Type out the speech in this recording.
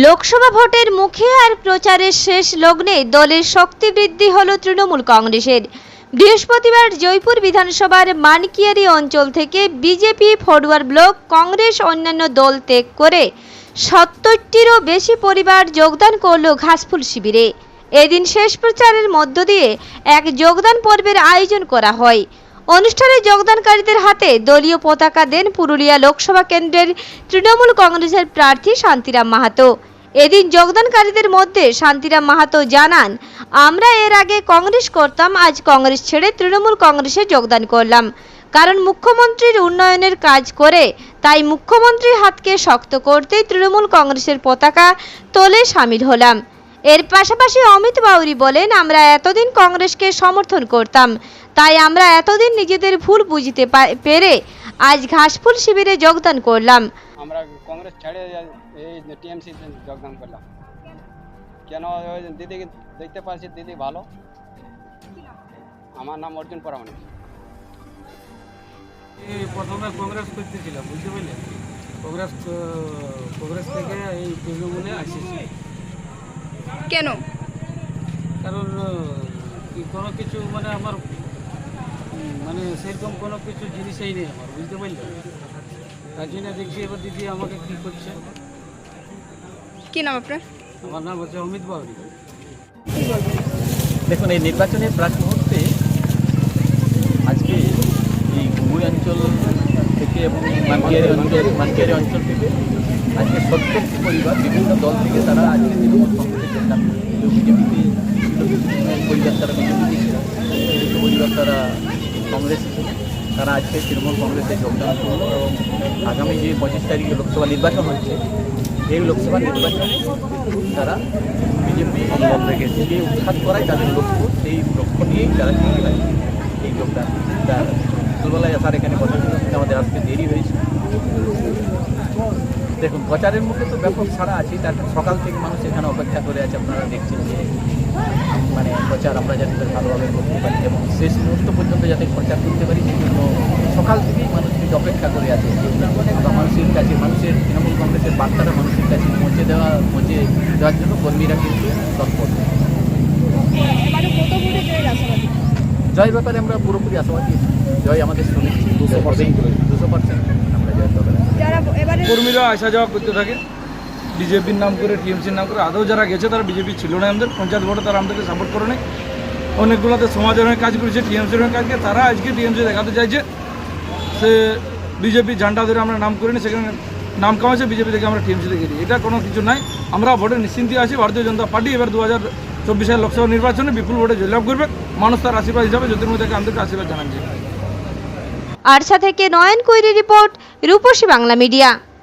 লোকসভা ভোটের মুখে আর প্রচারের শেষ লগ্নে দলের শক্তি বৃদ্ধি হল তৃণমূল কংগ্রেসের। বৃহস্পতিবার জয়পুর বিধানসভার মানকিয়ারি অঞ্চল থেকে বিজেপি ফরওয়ার্ড ব্লক কংগ্রেস অন্যান্য দল ত্যাগ করে সত্তরটিরও বেশি পরিবার যোগদান করল ঘাসফুল শিবিরে। এদিন শেষ প্রচারের মধ্য দিয়ে এক যোগদান পর্বের আয়োজন করা হয়। অনুষ্ঠানে যোগদানকারীদের হাতে দলীয় পতাকা দেন পুরুলিয়া লোকসভা কেন্দ্রের তৃণমূল কংগ্রেসের প্রার্থী শান্তিরাম মাহাতো। এদিন যোগদানকারীদের মধ্যে শান্তিরাম মাহাতো জানান, আমরা এর আগে কংগ্রেস করতাম, আজ কংগ্রেস ছেড়ে তৃণমূল কংগ্রেসে যোগদান করলাম। কারণ মুখ্যমন্ত্রীর উন্নয়নের কাজ করে, তাই মুখ্যমন্ত্রীর হাতকে শক্ত করতেই তৃণমূল কংগ্রেসের পতাকা তোলে সামিল হলাম। এর পাশাপাশি অমিত বাউরি বলেন আমরা এতদিন কংগ্রেসকে সমর্থন করতাম তাই আমরা এতদিন নিজেদের ভুল বুঝতে পেরে আজ ঘাসফুল শিবিরে যোগদান করলাম। আমরা কংগ্রেস ছেড়ে এই টিএমসি যোগদান করলাম। কেন ওই দিদিকে দেখতে পাচ্ছি দিদি ভালো। আমার নাম অর্জুন পরামানিক প্রথমে কংগ্রেস করতেছিলাম বুঝতে পারলেন কংগ্রেস কংগ্রেস থেকে এই তৃণমূলে আসেছি। কেন? কারণ কোনো কিছু মানে আমার মানে সেরকম কোনো কিছু জিনিসই নেই আমার বুঝতে পারলেন তার জন্য দেখছি এবার দিদি আমাকে কী করছে। কি নাম আপনার? আমার নাম হচ্ছে অমিত বাউরি। দেখুন এই নির্বাচনের প্রাক মুহূর্তে আজকে এই ঘুমুই অঞ্চল থেকে এবং মানকিয়ারি অঞ্চল মানকিয়ারি অঞ্চল থেকে আজকে সত্তরটি পরিবার, বিভিন্ন দল থেকে তারা আজকে তৃণমূল কংগ্রেসে যোগদান করে কেউ বিজেপিতে পরিবার তারা বিজেপিতে কিছু পরিবার তারা কংগ্রেসে তারা আজকে তৃণমূল কংগ্রেসে যোগদান করল এবং আগামী যে পঁচিশ তারিখে লোকসভা নির্বাচন হচ্ছে, এই লোকসভা নির্বাচনে তারা বিজেপি থেকে উৎখাত করাই তাদের লক্ষ্য, সেই লক্ষ্য নিয়েই তারা যোগদান। তা সকালবেলায় আসার এখানে কথা আমাদের আসতে দেরি হয়েছে। দেখুন প্রচারের মুখে তো ব্যাপক ছাড়া আছে তার সকাল থেকে মানুষ এখানে অপেক্ষা করে আছে আপনারা দেখছেন যে মানে প্রচার আমরা যাতে ভালোভাবে করতে পারি এবং শেষ মুহূর্ত পর্যন্ত যাতে প্রচার করতে পারি সেই জন্য সকাল থেকেই মানুষ কিন্তু অপেক্ষা করে আছে। মানুষের কাছে মানুষের তৃণমূল কংগ্রেসের বার্তাটা মানুষের কাছে পৌঁছে দেওয়া পৌঁছে দেওয়ার জন্য কর্মীরা কিন্তু তৎপর। জয়ের ব্যাপারে আমরা পুরোপুরি আশাবাদী। জয় আমাদের সুনিশ্চিত দুশো পার্সেন্ট। দুশো পার্সেন্ট আমরা জয়ের ব্যাপারে কর্মীরা আসা যাওয়া করতে থাকে। বিজেপির নাম করে টিএমসির নাম করে আদৌ যারা গেছে তারা বিজেপি ছিল না আমাদের পঞ্চায়েত ভোটে তারা আমাদেরকে সাপোর্ট করে নেই। অনেকগুলোতে সমাজের হয়ে কাজ করেছে টিএমসির হয়ে কাজ করে তারা আজকে টিএমসি দেখাতে চাইছে। সে বিজেপি ঝান্ডা ধরে আমরা নাম করিনি সেখানে নাম কামাচ্ছে বিজেপি থেকে আমরা টিএমসি থেকে দিই এটা কোনো কিছু নাই। আমরা ভোটে নিশ্চিন্তে আছি ভারতীয় জনতা পার্টি এবার দু হাজার চব্বিশের লোকসভা নির্বাচনে বিপুল ভোটে জয়লাভ করবে। মানুষ তার আশীর্বাদ হিসাবে জ্যোতির্ময় আমাদেরকে আশীর্বাদ জানাচ্ছে আরসা থেকে নয়ন কৈরি রিপোর্ট রূপসী বাংলা মিডিয়া।